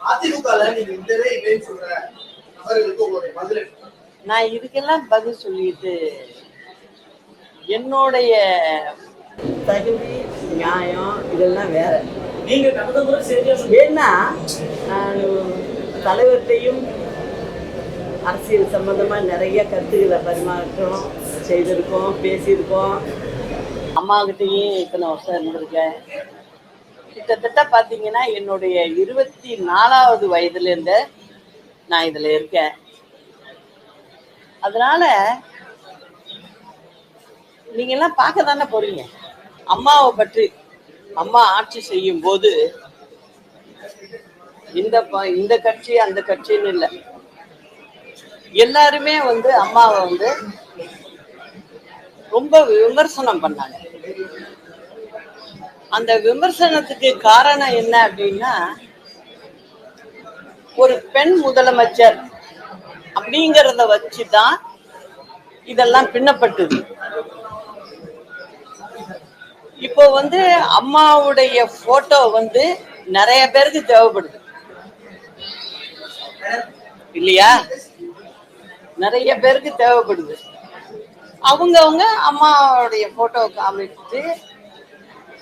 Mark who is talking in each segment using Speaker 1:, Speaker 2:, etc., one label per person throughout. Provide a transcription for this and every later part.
Speaker 1: அதிமுகல நீங்க இல்லவே இல்லைன்னு சொல்ற நபர்களுக்கு உங்களுடைய பதில் என்ன?
Speaker 2: நான் இதுக்கெல்லாம் பதில் சொல்லிட்டு என்னுடைய தகுதி நியாயம் இதெல்லாம் வேற
Speaker 3: நீங்க கடந்த முறை சரியா.
Speaker 2: ஏன்னா நான் தலைவர்கிட்டையும் அரசியல் சம்பந்தமாக நிறைய கருத்துக்களை பரிமாற்றம் செய்திருக்கோம் பேசியிருக்கோம் அம்மாகிட்டையும் இத்தனை வருஷம் இருந்திருக்கேன் கிட்டத்தட்ட பார்த்தீங்கன்னா என்னுடைய இருபத்தி நாலாவது வயதுலேருந்து நான் இதில் இருக்கேன். அதனால நீங்க எல்லாம் பார்க்க தானே போறீங்க? அம்மாவை பற்றி அம்மா ஆட்சி செய்யும் போது இந்த இந்த கட்சி அந்த கட்சின்னு இல்லை. எல்லாருமே வந்து அம்மாவை வந்து ரொம்ப விமர்சனம் பண்ணாங்க. அந்த விமர்சனத்துக்கு காரணம் என்ன அப்படின்னா ஒரு பெண் முதலமைச்சர் அப்படிங்கிறத வச்சுதான் இதெல்லாம் பின்னப்பட்டது. இப்போ வந்து அம்மாவுடைய போட்டோ வந்து நிறைய பேருக்கு தேவைப்படுது. இல்லையா? நிறைய பேருக்கு தேவைப்படுது. அவங்கவுங்க அம்மாவுடைய போட்டோ காமிச்சு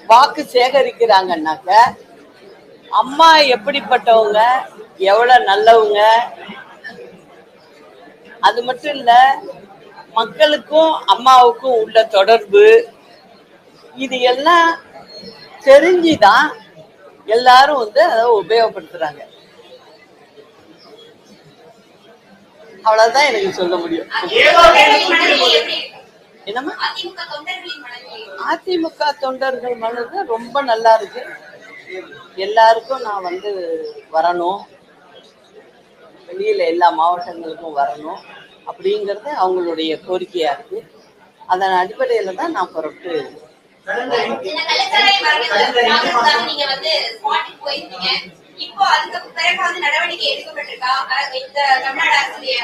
Speaker 2: வாக்கு சேகரிக்கிறாங்கன்னாக்க அம்மா எப்படிப்பட்டவங்க எவ்வளவு நல்லவங்க? அது மட்டும் இல்ல மக்களுக்கும் அம்மாவுக்கும் உள்ள தொடர்பு இது எல்லாம் தெரிஞ்சுதான் எல்லாரும் வந்து அதை உபயோகப்படுத்துறாங்க. அவ்வளவுதான் எனக்கு சொல்ல முடியும். என்னம்மா?
Speaker 4: அதிமுக
Speaker 2: தொண்டர்கள் மனது ரொம்ப நல்லா இருக்கு. எல்லாருக்கும் நான் வந்து வரணும். வெளியில எல்லா மாவட்டங்களுக்கும் வரணும் அப்படிங்கிறது அவங்களுடைய கோரிக்கையா இருக்கு. அதன் அடிப்படையில தான் நான் புறப்பட்டு
Speaker 4: இப்போ அதுக்கு பிறகு வந்து நடவடிக்கை எடுக்கப்பட்டிருக்கா? இந்த தமிழ்நாடு அரசுடைய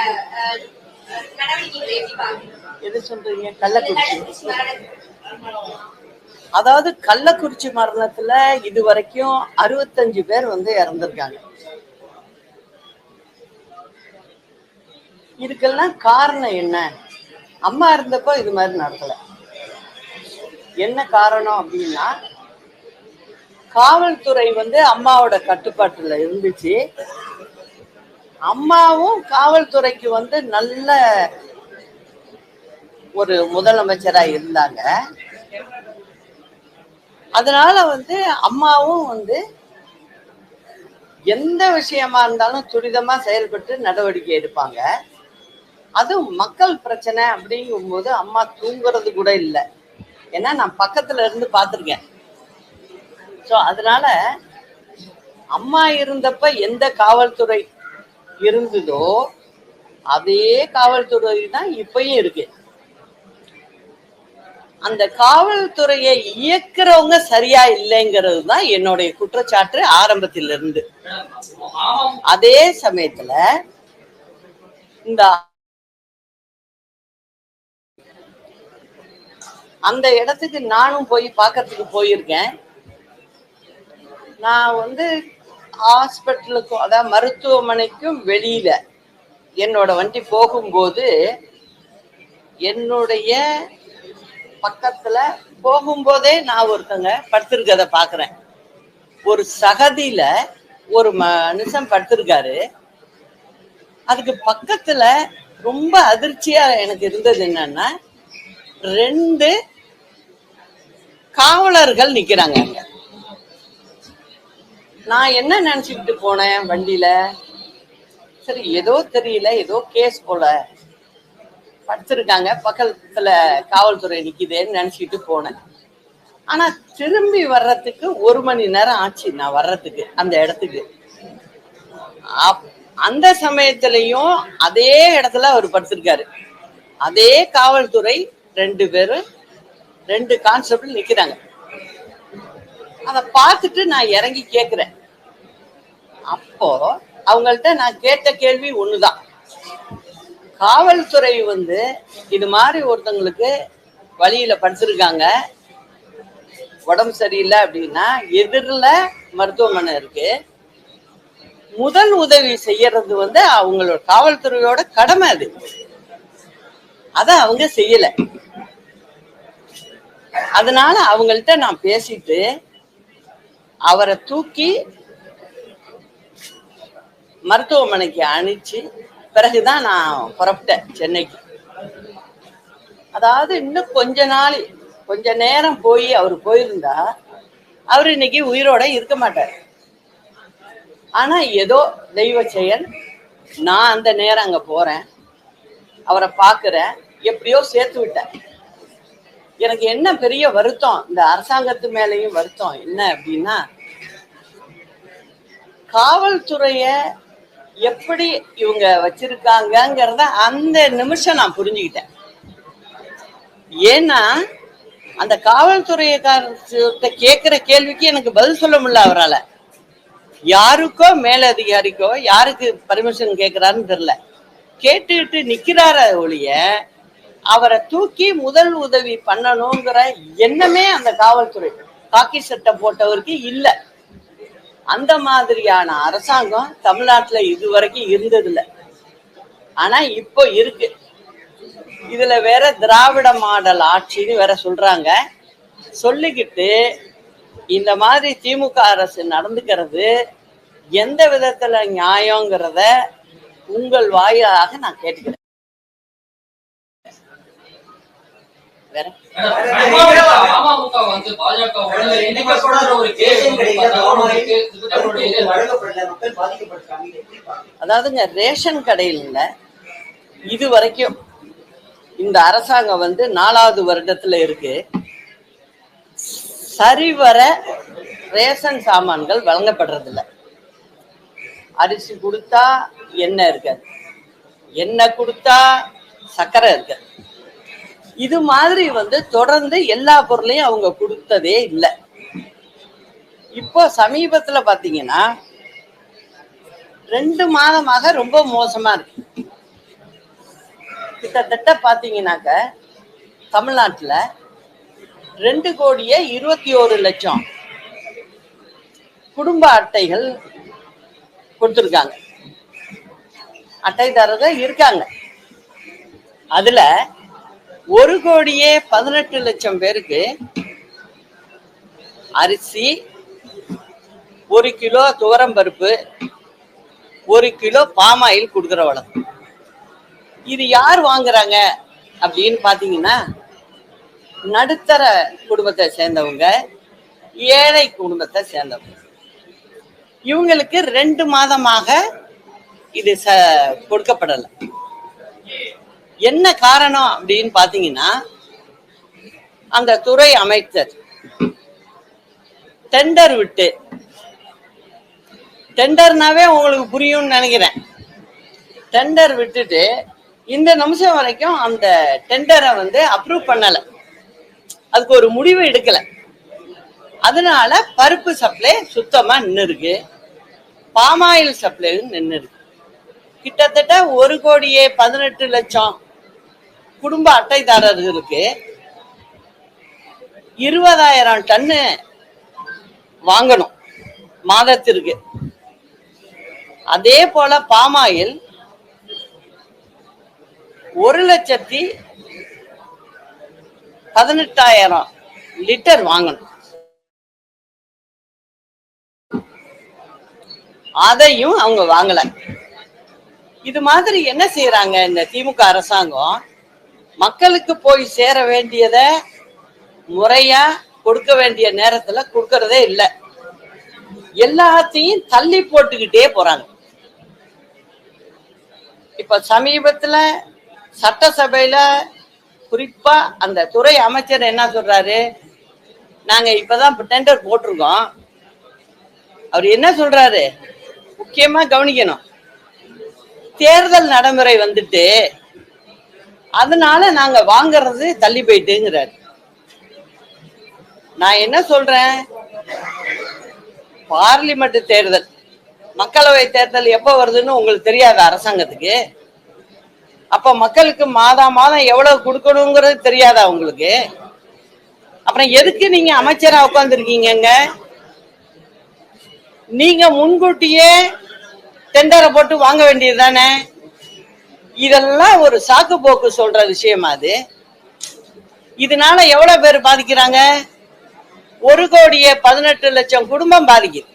Speaker 2: எது சொல்றீங்க? கள்ளக்குறிச்சி. அதாவது கள்ளக்குறிச்சி மரணத்துல இது வரைக்கும் அறுபத்தஞ்சு பேர் வந்து இறந்திருக்காங்க. இதுக்கெல்லாம் காரணம் என்ன? அம்மா இருந்தப்போ இது மாதிரி நடக்கல. என்ன காரணம் அப்படின்னா காவல்துறை வந்து அம்மாவோட கட்டுப்பாட்டுல இருந்துச்சு. அம்மாவும் காவல்துறைக்கு வந்து நல்ல ஒரு முதலமைச்சரா இருந்தாங்க. அதனால வந்து அம்மாவும் வந்து எந்த விஷயமா இருந்தாலும் துரிதமா செயல்பட்டு நடவடிக்கை எடுப்பாங்க. அதுவும் மக்கள் பிரச்சனை அப்படிங்கும்போது அம்மா தூங்குறது கூட இல்லை. ஏன்னா நான் பக்கத்துல இருந்து பார்த்துருக்கேன். ஸோ அதனால அம்மா இருந்தப்ப எந்த காவல்துறை இருந்ததோ அதே காவல்துறை தான் இப்பயும் இருக்கு. அந்த காவல்துறையை இயக்குறவங்க சரியா இல்லைங்கிறது தான் என்னுடைய குற்றச்சாட்டு ஆரம்பத்திலிருந்து. அதே சமயத்துல இந்த அந்த இடத்துக்கு நானும் போய் பார்க்கறதுக்கு போயிருக்கேன். நான் வந்து ஹாஸ்பிட்டலுக்கும் அதாவது மருத்துவமனைக்கும் வெளியில என்னோட வண்டி போகும்போது என்னுடைய பக்கத்துல போகும்போதே நான் ஒருத்தங்க படுத்திருக்கத பாக்குறேன். ஒரு சகதியில ஒரு மனுஷன் படுத்திருக்காரு. அதுக்கு பக்கத்துல ரொம்ப அதிர்ச்சியா எனக்கு இருந்தது என்னன்னா ரெண்டு காவலர்கள் நிக்கிறாங்க அங்க. நான் என்ன நினைச்சுக்கிட்டு போனேன் வண்டியில? சரி ஏதோ தெரியல ஏதோ கேஸ் போல. படுத்திருக்காங்க பக்கத்துல காவல்துறை நிக்குதேன்னு நினைச்சிட்டு போனேன். ஆனா திரும்பி வர்றதுக்கு ஒரு மணி நேரம் ஆச்சு நான் வர்றதுக்கு அந்த இடத்துக்கு. அப்- அந்த சமயத்திலையும் அதே இடத்துல அவர் படுத்திருக்காரு. அதே காவல்துறை ரெண்டு பேரும் ரெண்டு கான்ஸ்டபிள் நிக்கிறாங்க. அதை பார்த்துட்டு நான் இறங்கி கேட்குறேன் அப்போ அவங்கள்ட்ட நான் கேட்ட கேள்வி ஒண்ணுதான். காவல்துறை வந்து இது மாதிரி ஒருத்தங்களுக்கு வழியில படுத்திருக்காங்க உடம்பு சரியில்லை அப்படின்னா எதிரில் மருத்துவமனை இருக்கு. முதல் உதவி செய்யறது வந்து அவங்களோட காவல்துறையோட கடமை அது. அத அவங்க செய்யல. அதனால அவங்கள்ட்ட நான் பேசிட்டு அவரை தூக்கி மருத்துவமனைக்கு அனுப்பிச்சு பிறகுதான் நான் புறப்பட்டேன் சென்னைக்கு. அதாவது இன்னும் கொஞ்ச நாள் கொஞ்ச நேரம் போய் அவர் போயிருந்தா அவர் இன்னைக்கு உயிரோட இருக்க மாட்டார். ஆனா ஏதோ தெய்வ செயல் நான் அந்த நேரம் அங்க போறேன் அவரை பார்க்குறேன் எப்படியோ சேர்த்து விட்டேன். எனக்கு என்ன பெரிய வருத்தம் இந்த அரசாங்கத்து மேலேயும் வருத்தம் என்ன அப்படின்னா காவல்துறைய எப்படி இவங்க வச்சிருக்காங்கிறத அந்த நிமிஷம் நான் புரிஞ்சுக்கிட்டேன். ஏன்னா அந்த காவல்துறையக்காரர்கிட்ட கேட்கிற கேள்விக்கு எனக்கு பதில் சொல்ல முடியல அவரால. யாருக்கோ மேலதிகாரிக்கோ யாருக்கு பர்மிஷன் கேட்கிறாருன்னு தெரியல. கேட்டுக்கிட்டு நிக்கிறார ஒழிய அவரை தூக்கி முதல் உதவி பண்ணணுங்கிற எண்ணமே அந்த காவல்துறை. காக்கி சட்டை போட்டவருக்கு இல்லை. அந்த மாதிரியான அரசாங்கம் தமிழ்நாட்டுல இதுவரைக்கும் இருந்ததில்ல. ஆனா இப்போ இருக்கு. இதுல வேற திராவிட மாடல் ஆட்சின்னு வேற சொல்றாங்க. சொல்லிக்கிட்டு இந்த மாதிரி திமுக அரசு நடந்துக்கிறது எந்த விதத்துல நியாயங்கிறத உங்கள் வாயிலாக நான் கேட்டுக்கிறேன் வேற
Speaker 5: அமமுக வந்து பாஜக ஒரு கேஸ் வந்து பார்த்தா அவங்களுக்கு தன்னுடைய இது
Speaker 1: வழங்கப்படல மக்கள்
Speaker 2: அதாவதுங்க ரேஷன் கடையில் இது வரைக்கும் இந்த அரசாங்கம் வந்து நாலாவது வருடத்துல இருக்கு. சரிவர ரேஷன் சாமான்கள் வழங்கப்படுறதில்ல. அரிசி கொடுத்தா எண்ணெய் இருக்காது. எண்ணெய் கொடுத்தா சர்க்கரை இருக்காது. இது மாதிரி வந்து தொடர்ந்து எல்லா பொருளையும் அவங்க கொடுத்ததே இல்லை. இப்போ சமீபத்துல பாத்தீங்கன்னா ரெண்டு மாதமாக ரொம்ப மோசமா இருக்கு. கிட்டத்தட்ட பாத்தீங்கன்னாக்க தமிழ்நாட்டுல ரெண்டு கோடியே இருபத்தி ஒரு லட்சம் குடும்ப அட்டைகள் கொடுத்துருக்காங்க. அட்டைதாரர்கள் இருக்காங்க. அதுல ஒரு கோடியே பதினெட்டு லட்சம் பேருக்கு அரிசி ஒரு கிலோ துவரம் பருப்பு ஒரு கிலோ பாமாயில் கொடுக்குற வழக்கம் இது யார் வாங்குறாங்க அப்படின்னு பாத்தீங்கன்னா நடுத்தர குடும்பத்தை சேர்ந்தவங்க ஏழை குடும்பத்தை சேர்ந்தவங்க. இவங்களுக்கு ரெண்டு மாதமாக இது ச கொடுக்கப்படலை. என்ன காரணம் அப்படின்னு பாத்தீங்கன்னா அந்த துறை அமைச்சர் டெண்டர் விட்டு டெண்டர்னாவே உங்களுக்கு புரியும்னு நினைக்கிறேன். டெண்டர் விட்டுட்டு இந்த நிமிஷம் வரைக்கும் அந்த டெண்டரை வந்து அப்ரூவ் பண்ணல. அதுக்கு ஒரு முடிவு எடுக்கல. அதனால பருப்பு சப்ளை சுத்தமா நின்று இருக்கு பாமாயில் சப்ளையும் நின்று இருக்கு கிட்டத்தட்ட ஒரு கோடியே பதினெட்டு லட்சம் குடும்ப அட்டைதாரர்களுக்கு இருபதாயிரம் டன்னு வாங்கணும். மாதத்திற்கு. அதே போல பாமாயில் ஒரு லட்சத்தி பதினெட்டாயிரம் லிட்டர் வாங்கணும். அதையும் அவங்க வாங்கல. இது மாதிரி என்ன செய்யறாங்க இந்த திமுக அரசாங்கம்? மக்களுக்கு போய் சேர வேண்டியத முறையா கொடுக்க வேண்டிய நேரத்துல கொடுக்கறதே இல்லை. எல்லாத்தையும் தள்ளி போட்டுக்கிட்டே போறாங்க. இப்ப சமீபத்துல சட்டசபையில குறிப்பா அந்த துறை அமைச்சர் என்ன சொல்றாரு? நாங்க இப்பதான் டெண்டர் போட்டிருக்கோம். அவர் என்ன சொல்றாரு? முக்கியமா கவனிக்கணும். தேர்தல் நடைமுறை வந்துட்டு அதனால நாங்க வாங்குறது தள்ளி போயிட்டுங்கிறார். நான் என்ன சொல்றேன்? பார்லிமெண்ட் தேர்தல் மக்களவை தேர்தல் எப்ப வருதுன்னு உங்களுக்கு தெரியாத அரசாங்கத்துக்கு. அப்ப மக்களுக்கு மாதா மாதம் எவ்வளவு கொடுக்கணுங்கிறது தெரியாதா உங்களுக்கு? அப்புறம் எதுக்கு நீங்க அமைச்சரா உட்காந்துருக்கீங்கங்க நீங்க முன்கூட்டியே டெண்டரை போட்டு வாங்க வேண்டியது தானே இதெல்லாம் ஒரு சாக்கு போக்கு சொல்ற விஷயமா அது? இதனால எவ்வளவு பேர் பாதிக்கிறாங்க? ஒரு கோடியே பதினெட்டு லட்சம் குடும்பம் பாதிக்குது.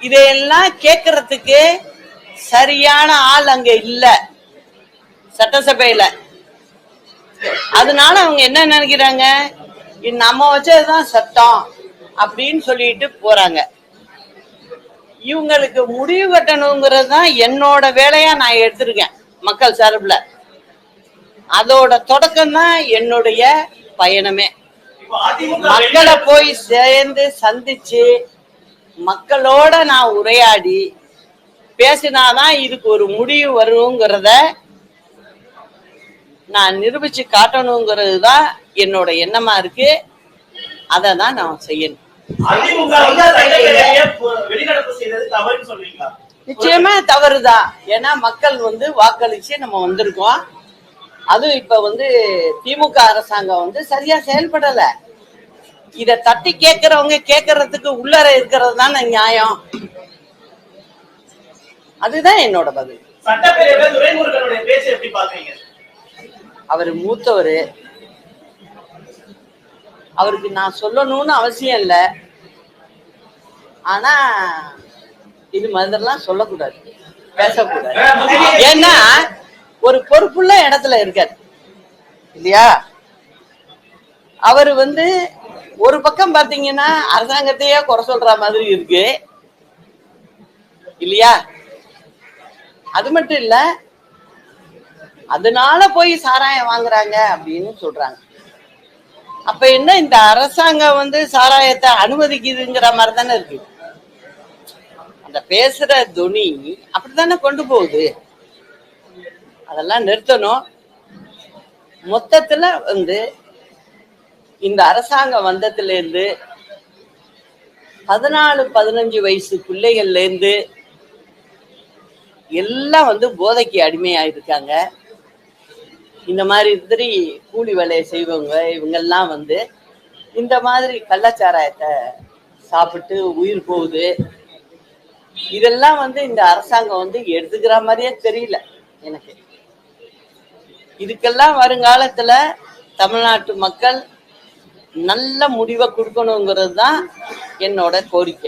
Speaker 2: இதையெல்லாம் கேட்கறதுக்கு சரியான ஆள் அங்க இல்ல. சட்டசபையில. அதனால அவங்க என்ன நினைக்கிறாங்க? இது நம்ம வச்சதுதான் சட்டம் அப்படின்னு சொல்லிட்டு போறாங்க. இவங்களுக்கு முடிவு கட்டணுங்கிறது தான் என்னோட வேலையா நான் எடுத்திருக்கேன் மக்கள் சார்பில். அதோட தொடக்கம் தான் என்னுடைய பயணமே. மக்களை போய் சேர்ந்து சந்திச்சு மக்களோட நான் உரையாடி பேசினாதான் இதுக்கு ஒரு முடிவு வருங்கிறத நான் நிரூபிச்சு காட்டணுங்கிறது தான் என்னோட எண்ணமா இருக்கு. அதை தான் நான் செய்யணும்.
Speaker 3: அதிமுக வந்து சட்டப்பேரவையை பு- வெளிநடப்பு செய்தது தவறுன்னு சொல்றீங்களா?
Speaker 2: நிச்சயமா தவறுதான் ஏன்னா மக்கள் வந்து வாக்களிச்சு நம்ம வந்திருக்கோம். அதுவும் இப்ப வந்து திமுக அரசாங்கம் வந்து சரியா செயல்படல. இத தட்டி கேட்கறவங்க கேட்கறதுக்கு உள்ளர இருக்கிறது தானே நியாயம். அதுதான் என்னோட பதில்.
Speaker 3: சட்டப்பேரவையில துரைமுருகனுடைய பேச்சு எப்படி பாக்குறீங்க
Speaker 2: அவர் மூத்தவர். அவருக்கு நான் சொல்லணும்னு அவசியம் இல்லை. ஆனா இது மாதிரிலாம் சொல்லக்கூடாது. பேசக்கூடாது. ஏன்னா ஒரு பொறுப்புள்ள இடத்துல இருக்காரு. இல்லையா? அவர் வந்து ஒரு பக்கம் பாத்தீங்கன்னா அரசாங்கத்தையே குறை சொல்ற மாதிரி இருக்கு. இல்லையா? அது மட்டும் இல்ல அதனால போய் சாராயம் வாங்குறாங்க அப்படின்னு சொல்றாங்க. அப்ப என்ன இந்த அரசாங்கம் வந்து சாராயத்தை அனுமதிக்குதுங்கிற மாதிரி தானே இருக்கு? அந்த பேசுற துணி அப்படித்தானே கொண்டு போகுது? அதெல்லாம் நிறுத்தணும். மொத்தத்துல வந்து இந்த அரசாங்கம் வந்ததுல இருந்து பதினாலு பதினஞ்சு வயசு பிள்ளைகள்ல இருந்து எல்லாம் வந்து போதைக்கு அடிமையாயிருக்காங்க. இந்த மாதிரி திரி கூலி வேலையை செய்வங்க இவங்கெல்லாம் வந்து இந்த மாதிரி கள்ளச்சாராயத்தை சாப்பிட்டு உயிர் போகுது. இதெல்லாம் வந்து இந்த அரசாங்கம் வந்து எடுத்துக்கிற மாதிரியே தெரியல எனக்கு. இதுக்கெல்லாம் வருங்காலத்துல தமிழ்நாட்டு மக்கள் நல்ல முடிவை கொடுக்கணுங்கிறது தான் என்னோட கோரிக்கை.